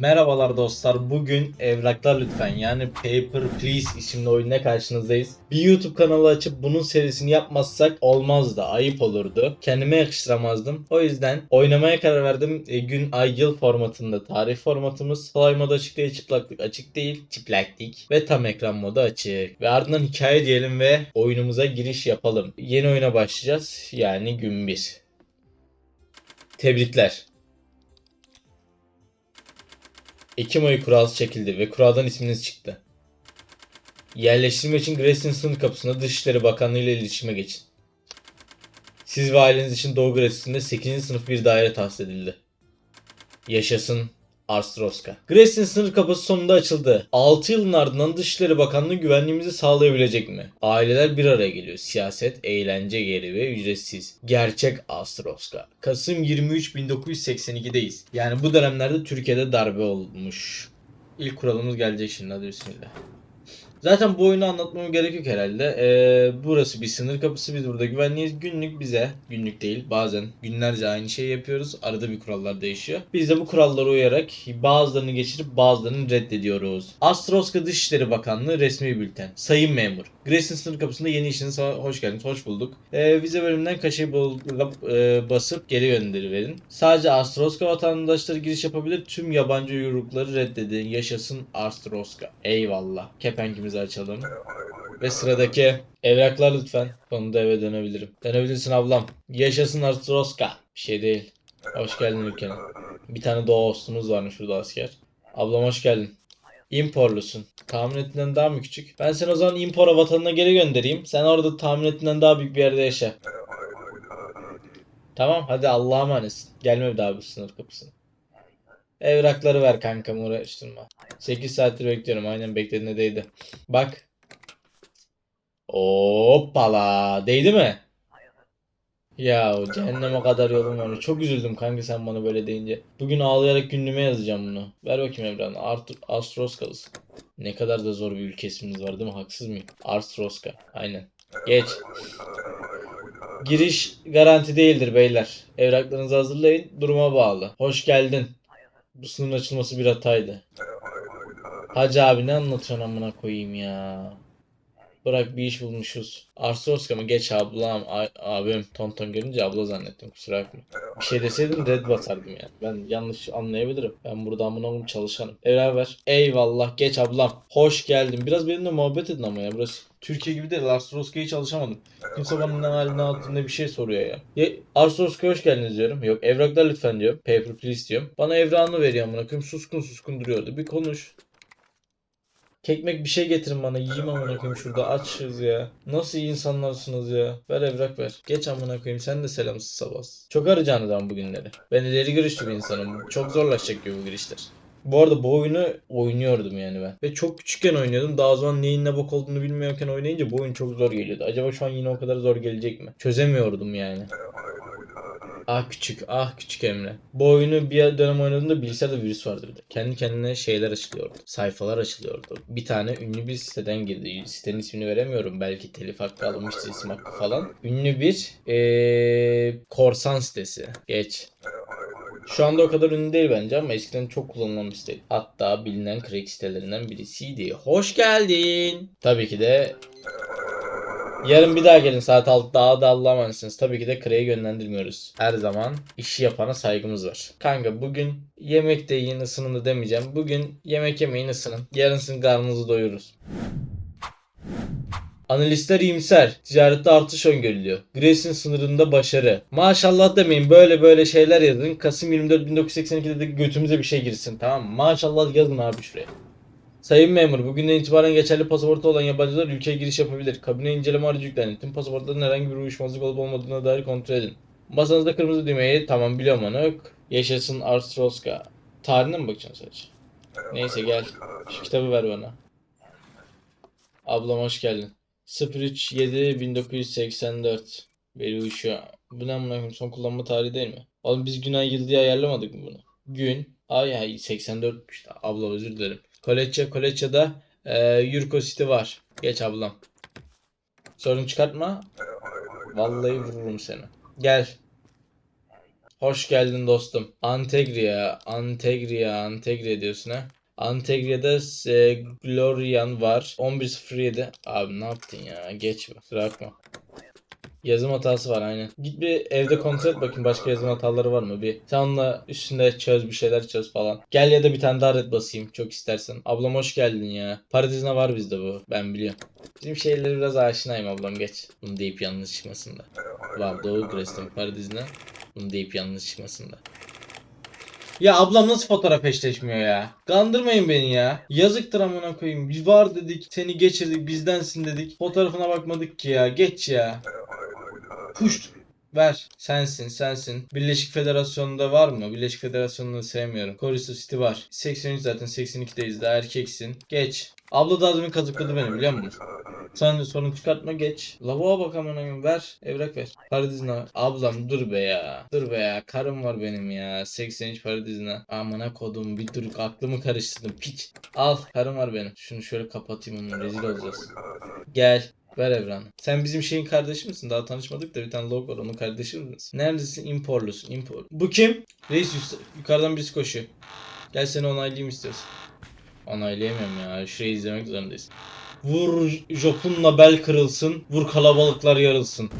Merhabalar dostlar. Bugün Evraklar Lütfen yani Paper Please isimli oyunla karşınızdayız. Bir YouTube kanalı açıp bunun serisini yapmazsak olmazdı. Ayıp olurdu. Kendime yakıştıramazdım. O yüzden oynamaya karar verdim. E, gün, ay, yıl formatında tarih formatımız. Kolay modu açık değil, çıplaklık açık değil, çıplaklık ve tam ekran modu açık. Ve ardından hikaye diyelim ve oyunumuza giriş yapalım. Yeni oyuna başlayacağız. Yani gün 1. Tebrikler. Ekim ayı kurası çekildi ve kuraldan isminiz çıktı. Yerleştirme için Grace'in sınır kapısında Dışişleri Bakanlığı ile iletişime geçin. Siz ve aileniz için Doğu Grace'inde 8. sınıf bir daire tahsis edildi. Yaşasın Arstrovska. Grace'in sınır kapısı sonunda açıldı. 6 yılın ardından Dışişleri Bakanlığı güvenliğimizi sağlayabilecek mi? Aileler bir araya geliyor. Siyaset, eğlence geri ve ücretsiz. Gerçek Astrovska. Kasım 23 1982'deyiz. Yani bu dönemlerde Türkiye'de darbe olmuş. İlk kuralımız gelecek şimdi hadi bismillah. Zaten bu oyunu anlatmama gerek yok herhalde. Ee, burası bir sınır kapısı. Biz burada güvenliyiz. Günlük bize, günlük değil bazen günlerce aynı şeyi yapıyoruz. Arada bir kurallar değişiyor. Biz de bu kurallara uyarak bazılarını geçirip bazılarını reddediyoruz. Astrovska Dışişleri Bakanlığı resmi bülten. Sayın memur. Grace'in sınır kapısında yeni işinize hoş geldiniz. Hoş bulduk. Ee, vize bölümünden kaşeyi e, basıp geri gönderiverin. Sadece Astrovska vatandaşları giriş yapabilir. Tüm yabancı uyrukları reddedin. Yaşasın Astrovska. Eyvallah. Kepenkimizi açalım. Ve sıradaki evraklar lütfen. Konuda eve dönebilirim. Dönebilirsin ablam. Yaşasın Astrovska. Bir şey değil. Hoş geldin ülkene. Bir tane dostumuz varmış şurada asker. Ablam hoş geldin. İmporlusun. Tahmin ettiğinden daha mı küçük? Ben seni o zaman impora vatanına geri göndereyim. Sen orada tahmin ettiğinden daha büyük bir yerde yaşa. Tamam hadi Allah'a emanetsin. Gelme bir daha bu sınır kapısına. Evrakları ver kankam uğraştırma. 8 saattir bekliyorum. Aynen beklediğine değdi. Bak. Hoppala. Değdi mi? Ya o cehenneme kadar yolum var. Çok üzüldüm kanka sen bana böyle deyince. Bugün ağlayarak günlüğüme yazacağım bunu. Ver bakayım Emran. Artur Astroskalısı. Ne kadar da zor bir ülkesimiz var değil mi? Haksız mıyım? Astroska. Aynen. Geç. Giriş garanti değildir beyler. Evraklarınızı hazırlayın. Duruma bağlı. Hoş geldin. Bu sınırın açılması bir hataydı. Hacı abi ne anlatıyorsun amına koyayım ya. Bırak bir iş bulmuşuz. Arsorska mı? Geç ablam. Abim. Tonton görünce abla zannettim. Kusura bakma. Bir şey deseydin red basardım yani. Ben yanlış anlayabilirim. Ben burada amına koyayım çalışanım. Beraber. Eyvallah. Geç ablam. Hoş geldin. Biraz benimle muhabbet edin ama ya. Burası Türkiye gibi değil. Arsorska'ya hiç çalışamadım. Kimse bana ne hali ne altı ne bir şey soruyor ya. ya Arsorska'ya hoş geldiniz diyorum. Yok evraklar lütfen diyorum. Paper please diyorum. Bana evrağını veriyor amına koyayım. Suskun suskun duruyordu. Bir konuş. Kekmek bir şey getirin bana yiyeyim amına koyayım şurada açız ya. Nasıl iyi insanlarsınız ya. Ver evrak ver. Geç amına koyayım sen de selamsız sabah. Çok arayacağınız ama bugünleri. Ben ileri görüşlü bir insanım. Çok zorlaşacak gibi bu girişler. Bu arada bu oyunu oynuyordum yani ben. Ve çok küçükken oynuyordum. Daha o zaman neyin ne bok olduğunu bilmiyorken oynayınca bu oyun çok zor geliyordu. Acaba şu an yine o kadar zor gelecek mi? Çözemiyordum yani. Ah küçük, ah küçük Emre. Bu oyunu bir dönem oynadığımda bilgisayarda virüs vardı bir de. Kendi kendine şeyler açılıyordu. Sayfalar açılıyordu. Bir tane ünlü bir siteden girdi. Sitenin ismini veremiyorum. Belki telif hakkı alınmıştır isim hakkı falan. Ünlü bir eee korsan sitesi. Geç. Şu anda o kadar ünlü değil bence ama eskiden çok kullanılan bir siteydi. Hatta bilinen crack sitelerinden birisiydi. Hoş geldin. Tabii ki de Yarın bir daha gelin saat 6'da daha da Allah'a. Tabii ki de Kray'ı yönlendirmiyoruz. Her zaman işi yapana saygımız var. Kanka bugün yemek de yiyin ısının da demeyeceğim. Bugün yemek yemeyin ısının. Yarın sizin karnınızı doyururuz. Analistler iyimser. Ticarette artış öngörülüyor. Grace'in sınırında başarı. Maşallah demeyin böyle böyle şeyler yazın. Kasım 24 1982'de de götümüze bir şey girsin tamam mı? Maşallah yazın abi şuraya. Sayın memur, bugünden itibaren geçerli pasaportu olan yabancılar ülkeye giriş yapabilir. Kabine inceleme aracı yüklendi. Tüm pasaportların herhangi bir uyuşmazlık olup olmadığına dair kontrol edin. Masanızda kırmızı düğmeyi tamam biliyorum onu. Yaşasın Arstrovska. Tarihine mi bakacaksın sadece? Neyse gel. Şu kitabı ver bana. Ablam hoş geldin. 037 1984. Beri uyuşuyor. Bu ne amına son kullanma tarihi değil mi? Oğlum biz gün ay yıl ayarlamadık mı bunu? Gün, ay ay 84'müş. Abla özür dilerim. Koleçya Koleçya'da e, Yurko City var. Geç ablam. Sorun çıkartma. Vallahi vururum seni. Gel. Hoş geldin dostum. Antegria, Antegria, Antegria diyorsun ha. Antegria'da e, Glorian var. 11.07. Abi ne yaptın ya? Geç be. Kusura bakma. Yazım hatası var aynen. Git bir evde kontrol et bakayım başka yazım hataları var mı? Bir sen onunla üstünde çöz bir şeyler çöz falan. Gel ya da bir tane daha red basayım çok istersen. Ablam hoş geldin ya. Paradizine var bizde bu. Ben biliyorum. Bizim şeylere biraz aşinayım ablam geç. Bunu deyip yanlış çıkmasın da. Var Doğu Grestin Paradizine. Bunu deyip yanlış çıkmasın da. Ya ablam nasıl fotoğraf eşleşmiyor ya? Kandırmayın beni ya. Yazıktır amına koyayım. Biz var dedik, seni geçirdik, bizdensin dedik. Fotoğrafına bakmadık ki ya. Geç ya. Puşt. Ver. Sensin, sensin. Birleşik Federasyonu'nda var mı? Birleşik Federasyonu'nu sevmiyorum. Chorizo City var. 83 zaten 82'deyiz daha erkeksin. Geç. Abla da adımı kazıkladı beni biliyor musun? Sen sorun çıkartma geç. Lavuğa bak koyayım. ver. Evrak ver. Paradizine ver. Ablam dur be ya. Dur be ya. Karım var benim ya. 83 paradizine. Amına kodum bir dur aklımı karıştırdım. Piç. Al. Karım var benim. Şunu şöyle kapatayım onu. Rezil olacağız. Gel. Ver Evran. Sen bizim şeyin kardeşi misin? Daha tanışmadık da bir tane log var. Onun kardeşi misin? Neredesin? Imporlusun. Impor. Bu kim? Reis üst- yukarıdan birisi koşuyor. Gel seni onaylayayım istiyorsan. Onaylayamıyorum ya. Şurayı izlemek zorundayız. Vur Jopun'la bel kırılsın. Vur kalabalıklar yarılsın.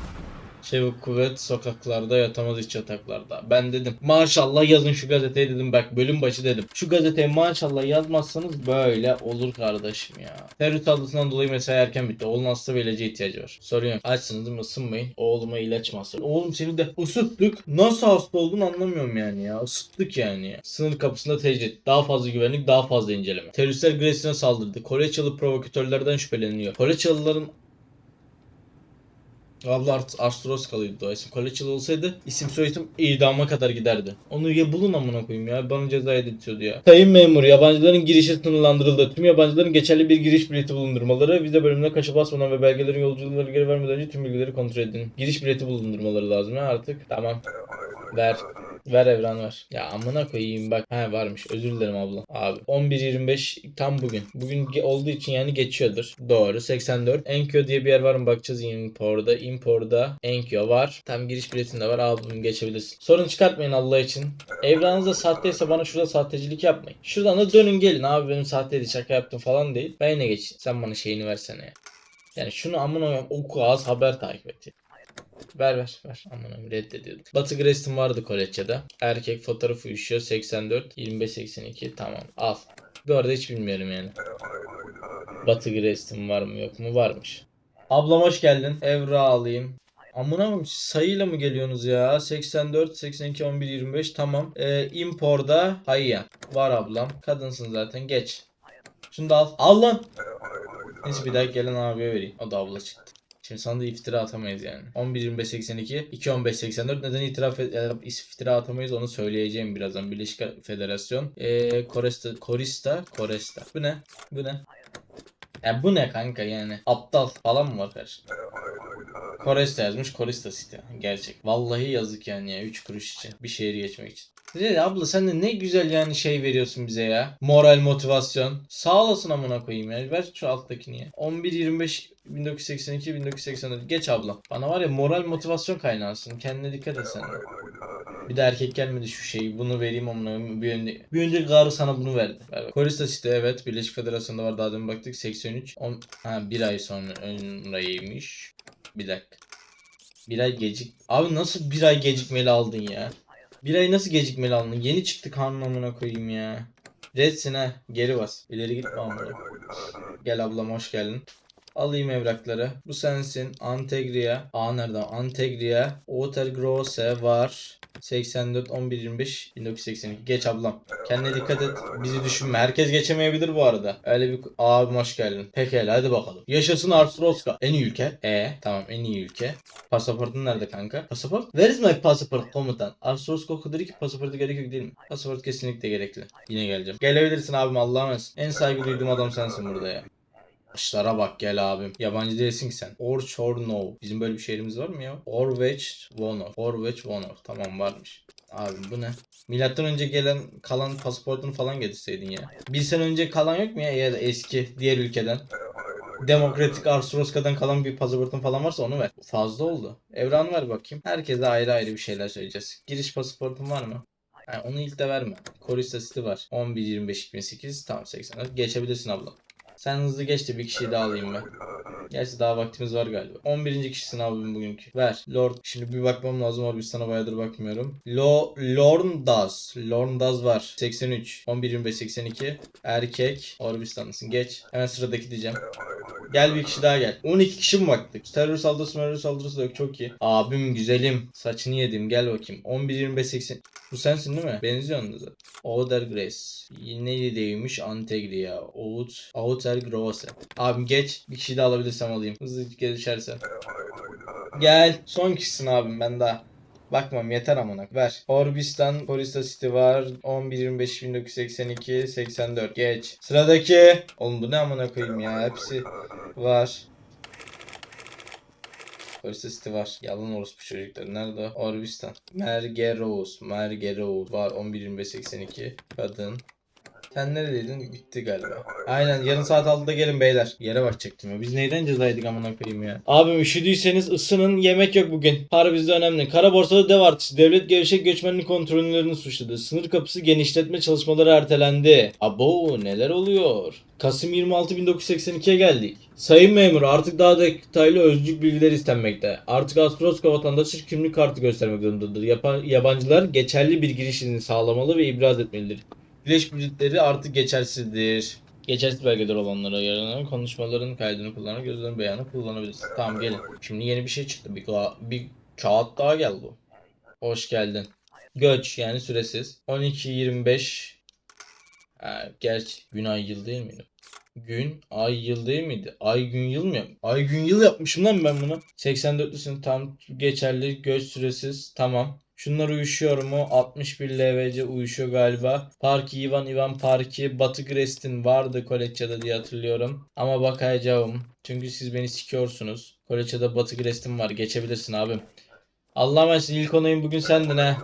Çevik kuvvet sokaklarda yatamaz iç yataklarda. Ben dedim maşallah yazın şu gazeteye dedim bak bölüm başı dedim. Şu gazeteye maşallah yazmazsanız böyle olur kardeşim ya. Terör saldırısından dolayı mesela erken bitti. Oğlun hasta ve ilaca ihtiyacı var. Soruyorum. Açsınız değil mi? Isınmayın. Oğluma ilaç hasta? Oğlum seni de ısıttık. Nasıl hasta oldun anlamıyorum yani ya. Isıttık yani. Sınır kapısında tecrit. Daha fazla güvenlik, daha fazla inceleme. Teröristler Gresine saldırdı. Koreçyalı provokatörlerden şüpheleniyor. Koreçyalıların Abla Art Astroskalıydı o isim. Koleçyalı olsaydı isim soyisim idama kadar giderdi. Onu ya bulun amına koyayım ya. Bana ceza ediltiyordu ya. Sayın memur yabancıların girişi sınırlandırıldı. Tüm yabancıların geçerli bir giriş bileti bulundurmaları, vize bölümüne kaşı basmadan ve belgelerin yolculukları geri vermeden önce tüm bilgileri kontrol edin. Giriş bileti bulundurmaları lazım ya artık. Tamam. Ver. Ver Evran ver. Ya amına koyayım bak. Ha varmış. Özür dilerim abla. Abi. 11.25 tam bugün. Bugün olduğu için yani geçiyordur. Doğru. 84. Enkyo diye bir yer var mı bakacağız Impor'da. Impor'da Enkyo var. Tam giriş biletinde var. Al bunu geçebilirsin. Sorun çıkartmayın Allah için. Evranınız da sahteyse bana şurada sahtecilik yapmayın. Şuradan da dönün gelin abi benim sahteydi şaka yaptım falan değil. Ben yine geç. Sen bana şeyini versene ya. Yani şunu amına oku az haber takip et. Ver ver ver. Aman reddediyorduk. Batı Grestin vardı Koleçya'da. Erkek fotoğrafı uyuşuyor. 84, 25, 82. Tamam al. Bu arada hiç bilmiyorum yani. Batı Grestin var mı yok mu? Varmış. Ablam hoş geldin. Evra alayım. Amına koyayım sayıyla mı geliyorsunuz ya? 84, 82, 11, 25 tamam. Ee, imporda hayya. Var ablam. Kadınsın zaten geç. Şunu da al. Al lan. Neyse bir daha gelen abiye vereyim. O da abla çıktı. Şimdi sana da iftira atamayız yani. 11 25 82 2 15 84 neden itiraf iftira atamayız onu söyleyeceğim birazdan. Birleşik Federasyon. Ee, Koresta Korista Koresta. Bu ne? Bu ne? Ya bu ne kanka yani? Aptal falan mı var karşında? Koresta yazmış Korista City. Gerçek. Vallahi yazık yani ya 3 kuruş için. Bir şehir geçmek için. Dedi abla sen de ne güzel yani şey veriyorsun bize ya. Moral motivasyon. Sağ olasın amına koyayım ya. Ver şu alttakini ya. 11 25 1982 1984. Geç abla. Bana var ya moral motivasyon kaynağısın. Kendine dikkat et sen. Bir de erkek gelmedi şu şeyi. Bunu vereyim amına. Bir önce bir önce Garı sana bunu verdi. Ver bak. Korista City evet. Birleşik Federasyon'da var. Daha demin baktık. 83. On, ha bir ay sonra önraymış. Bir dakika. Bir ay gecik. Abi nasıl bir ay gecikmeli aldın ya? Bir ay nasıl gecikmeli aldın? Yeni çıktı kanun amına koyayım ya. Redsin ha. Geri bas. İleri gitme amına. Gel ablam hoş geldin. Alayım evrakları. Bu sensin. Antegria. Aa nereden? Antegria. Otergrosse var. 84 11 25 1982. Geç ablam. Kendine dikkat et. Bizi düşünme. Herkes geçemeyebilir bu arada. Öyle bir abim hoş geldin. Pekala hadi bakalım. Yaşasın Arthroska. En iyi ülke. E tamam en iyi ülke. Pasaportun nerede kanka? Pasaport? Where is my passport komutan? Arthroska o kadar ki pasaportu gerekiyor değil mi? Pasaport kesinlikle gerekli. Yine geleceğim. Gelebilirsin abim Allah'a emanet. En saygı duyduğum adam sensin burada ya. Başlara bak gel abim. Yabancı değilsin ki sen. Orchornov. Bizim böyle bir şehrimiz var mı ya? Orveç Vonov. Orveç Vonov. Tamam varmış. Abim bu ne? Milattan önce gelen kalan pasaportunu falan getirseydin ya. Bir sene önce kalan yok mu ya? Ya da eski diğer ülkeden. Demokratik Arthroska'dan kalan bir pasaportun falan varsa onu ver. Fazla oldu. Evranı ver bakayım. Herkese ayrı ayrı bir şeyler söyleyeceğiz. Giriş pasaportun var mı? Yani onu ilk de verme. Siti var. 11 25 2008 tamam 80. Geçebilirsin abla. Sen hızlı geç de bir kişiyi daha alayım ben. Gerçi daha vaktimiz var galiba. 11. kişisin abim bugünkü. Ver. Lord. Şimdi bir bakmam lazım. Orbistan'a bayağıdır bakmıyorum. Lo Lorndaz. Lorndaz var. 83. 11 25 82. Erkek. Orbistan'lısın. Geç. Hemen sıradaki diyeceğim. Gel bir kişi daha gel. 12 kişi mi baktık? Terör saldırısı terör saldırısı da yok. Çok iyi. Abim güzelim. Saçını yedim. Gel bakayım. 11 25 80. Bu sensin değil mi? Benziyorsun da. Outer Grace. Neydi değilmiş? Antegria. Out. Outer Grosse. Abim geç. Bir kişi daha alabilirsem alayım. Hızlı geçersen. Gel. Son kişisin abim ben daha. Bakmam yeter amına. Ver. Orbistan, Forista City var. 11 25 1982 84. Geç. Sıradaki. Oğlum bu ne amına koyayım ya. Hepsi var. Forista City var. Yalan orospu çocuklar. Nerede o? Orbistan. Mergeros. Mergeros var. 11 25 82. Kadın. Sen neredeydin? Bitti galiba. Aynen yarın saat 6'da gelin beyler. Yere bakacaktım ya. Biz neyden cezaydık amına koyayım ya. Abim üşüdüyseniz ısının yemek yok bugün. Para bizde önemli. Kara borsada dev artışı. Devlet gevşek göçmenlik kontrollerini suçladı. Sınır kapısı genişletme çalışmaları ertelendi. Abo neler oluyor? Kasım 26 1982'ye geldik. Sayın memur artık daha detaylı özcük bilgiler istenmekte. Artık Astroska vatandaşı kimlik kartı göstermek zorundadır. Yapa- yabancılar geçerli bir giriş izni sağlamalı ve ibraz etmelidir. Birleşmiş Milletleri artık geçersizdir. Geçersiz belgeler olanlara yaranan konuşmaların kaydını kullanarak gözlerin beyanı kullanabilirsin. Tamam gelin. Şimdi yeni bir şey çıktı. Bir, bir kağıt daha geldi. Hoş geldin. Göç yani süresiz. 12-25 ha, Gerçi gün ay yıl değil miydi? Gün, ay, yıl değil miydi? Ay, gün, yıl mı? Ay, gün, yıl yapmışım lan ben bunu. 84'lüsün tam geçerli. Göç süresiz. Tamam. Şunlar uyuşuyor mu? 61 LVC uyuşuyor galiba. Parki Ivan Ivan Parki Batı Grestin vardı Koleçya'da diye hatırlıyorum. Ama bakacağım. Çünkü siz beni sikiyorsunuz. Koleçya'da Batı Grestin var. Geçebilirsin abim. Allah'a emanet ilk onayım bugün sendin ha.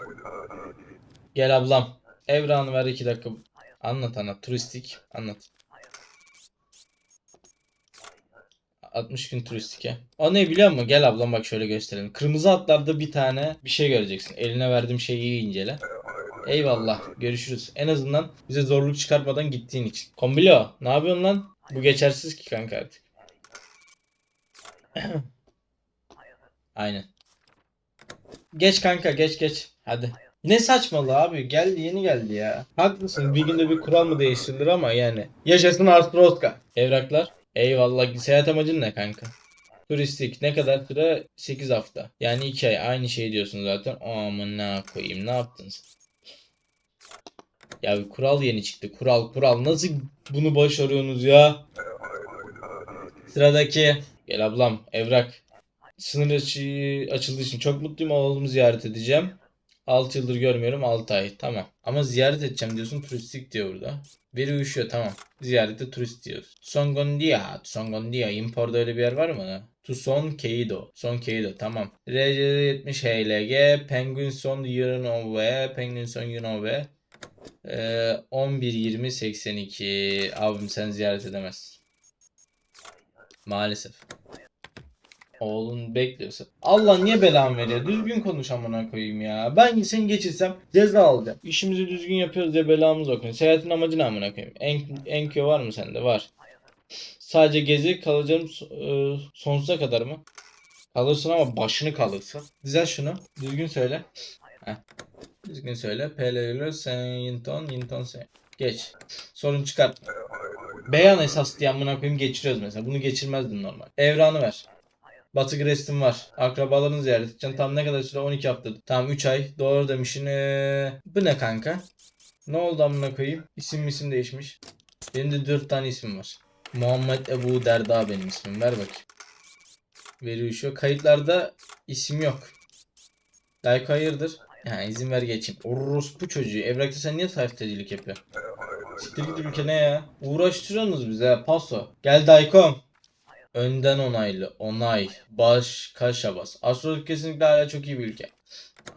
Gel ablam. Evranı ver 2 dakika. Anlat anlat. Turistik. Anlat. 60 gün turistik ya. O ne biliyor musun? Gel ablam bak şöyle gösterelim. Kırmızı atlarda bir tane bir şey göreceksin. Eline verdiğim şeyi iyi incele. Eyvallah. Görüşürüz. En azından bize zorluk çıkartmadan gittiğin için. Kombilo ne yapıyorsun lan? Bu geçersiz ki kanka artık. Aynen. Geç kanka geç geç. Hadi. Ne saçmalı abi. Geldi yeni geldi ya. Haklısın. Bir günde bir kural mı değiştirilir ama yani. Yaşasın Arthroska. Evraklar. Eyvallah. Seyahat amacın ne kanka? Turistik. Ne kadar süre? 8 hafta. Yani 2 ay. Aynı şey diyorsun zaten. Aman ne koyayım. Ne yaptın sen? Ya bir kural yeni çıktı. Kural kural. Nasıl bunu başarıyorsunuz ya? Sıradaki. Gel ablam. Evrak. Sınır açı, açıldığı için çok mutluyum. Oğlumu ziyaret edeceğim. 6 yıldır görmüyorum 6 ay. Tamam. Ama ziyaret edeceğim diyorsun turistik diyor burada. Veri uyuşuyor tamam. Ziyarette turist diyoruz. Songondia. Songondia. Impor'da öyle bir yer var mı? Tucson Keido. Son Keido tamam. RC70 HLG. Penguin Son Yunove. Penguin Son Yunove. Ee, 11 20 82. Abim sen ziyaret edemezsin. Maalesef. Oğlun bekliyorsa. Allah niye belamı veriyor? Düzgün konuş amına koyayım ya. Ben seni geçirsem ceza alacağım. İşimizi düzgün yapıyoruz diye belamız okuyor. Seyahatin amacı ne amına koyayım? En, Enkyo var mı sende? Var. Sadece gezi kalacağım e, sonsuza kadar mı? Kalırsın ama başını kalırsın. Güzel şunu. Düzgün söyle. Heh. Düzgün söyle. PLL sen Yinton Yinton sen. Geç. Sorun çıkar. Beyan esas diye amına koyayım geçiriyoruz mesela. Bunu geçirmezdim normal. Evranı ver. Batı Grestin var. Akrabalarını ziyaret edeceksin. Tam ne kadar süre? 12 hafta. Tam 3 ay. Doğru demişsin. Ee, bu ne kanka? Ne oldu amına koyayım? İsim isim değişmiş. Benim de 4 tane isim var. Muhammed Ebu Derda benim ismim. Ver bakayım. Veri uyuşuyor. Kayıtlarda isim yok. Dayko hayırdır? Ha izin ver geçeyim. Orospu çocuğu. Evrakta sen niye sayfacılık yapıyorsun? Siktir git ülke ne ya? Uğraştırıyorsunuz bize. Paso. Gel Daykom. Önden onaylı. Onay. Baş. Kaşa bas. Astrolog kesinlikle hala çok iyi bir ülke.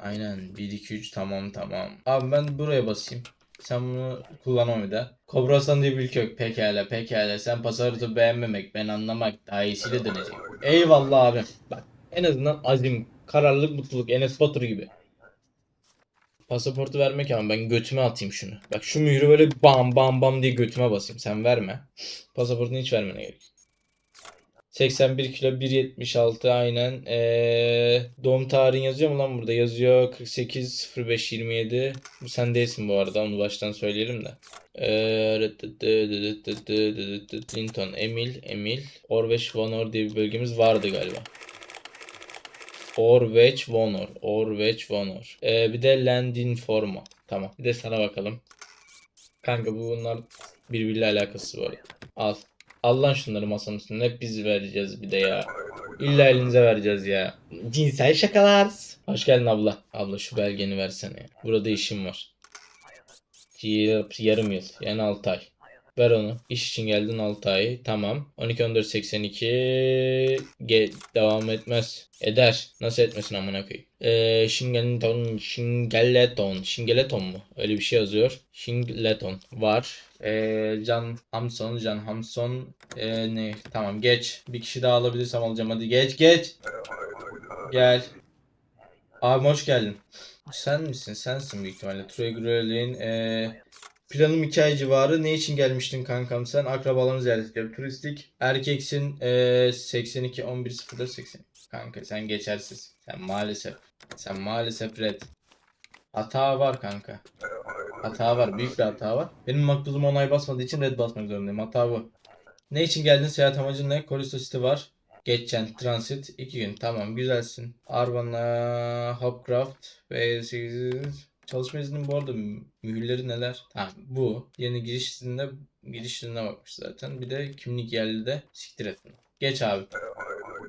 Aynen. 1 2 3 tamam tamam. Abi ben buraya basayım. Sen bunu kullanma bir daha. Kobrasan diye bir ülke yok. Pekala pekala. Sen pasaportu beğenmemek, ben anlamak daha iyisiyle dönecek. Eyvallah abi. Bak en azından azim, kararlılık, mutluluk. Enes Batur gibi. Pasaportu vermek ama ben götüme atayım şunu. Bak şu mührü böyle bam bam bam diye götüme basayım. Sen verme. Pasaportunu hiç vermene gerek. Yok. 81 kilo 1.76 aynen. Ee, doğum tarihin yazıyor mu lan burada? Yazıyor 48 05 27. Bu sen değilsin bu arada onu baştan söyleyelim de. Ee, Linton, Emil, Emil, Orveç, Vonor diye bir bölgemiz vardı galiba. Orveç, Vonor, Orveç, Vonor. Ee, bir de Landinforma. Tamam. Bir de sana bakalım. Kanka bu bunlar birbiriyle alakası arada. Al. Al lan şunları masanın üstüne. Hep biz vereceğiz bir de ya. İlla elinize vereceğiz ya. Cinsel şakalar. Hoş geldin abla. Abla şu belgeni versene. Burada işim var. Yar- Yarım yıl. Yani 6 ay. Ver onu. İş için geldin 6 ay. Tamam. 12 14 82 Ge- devam etmez. Eder. Nasıl etmesin amına koyayım. Ee, Shingleton, Shingleton, Shingleton mu? Öyle bir şey yazıyor. Shingleton var. Ee, Can Hamson, Can Hamson. Ee, ne? Tamam geç. Bir kişi daha alabilirsem alacağım. Hadi geç geç. Gel. Abi hoş geldin. Sen misin? Sensin büyük ihtimalle. Troy Gröling. Ee, planım 2 ay civarı. Ne için gelmiştin kankam sen? Akrabalarını ziyaret ediyorum. Turistik. Erkeksin. Ee, 82 11 04 80. Kanka sen geçersiz. Sen maalesef. Sen maalesef red. Hata var kanka. Hata var. Büyük bir hata var. Benim maktulum onay basmadığı için red basmak zorundayım. Hata bu. Ne için geldin? Seyahat amacın ne? Koristo City var. Geçeceksin. Transit. 2 gün. Tamam. Güzelsin. Arvana, Hopcraft ve Çalışma izninin bu arada mü- mühürleri neler? Tamam bu. Yeni giriş izninde giriş iznine bakmış zaten. Bir de kimlik yerli de siktir et bunu. Geç abi.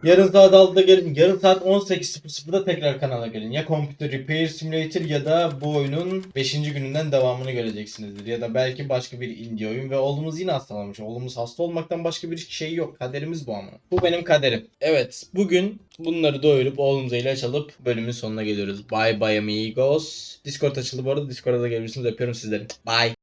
Yarın saat 6'da gelin. Yarın saat 18.00'da tekrar kanala gelin. Ya Computer Repair Simulator ya da bu oyunun 5. gününden devamını göreceksinizdir. Ya da belki başka bir indie oyun ve oğlumuz yine hastalanmış. Oğlumuz hasta olmaktan başka bir şey yok. Kaderimiz bu ama. Bu benim kaderim. Evet. Bugün bunları doyurup oğlumuza ilaç alıp bölümün sonuna geliyoruz. Bye bye amigos. Discord açıldı bu arada. Discord'a da gelebilirsiniz. Öpüyorum sizleri. Bye.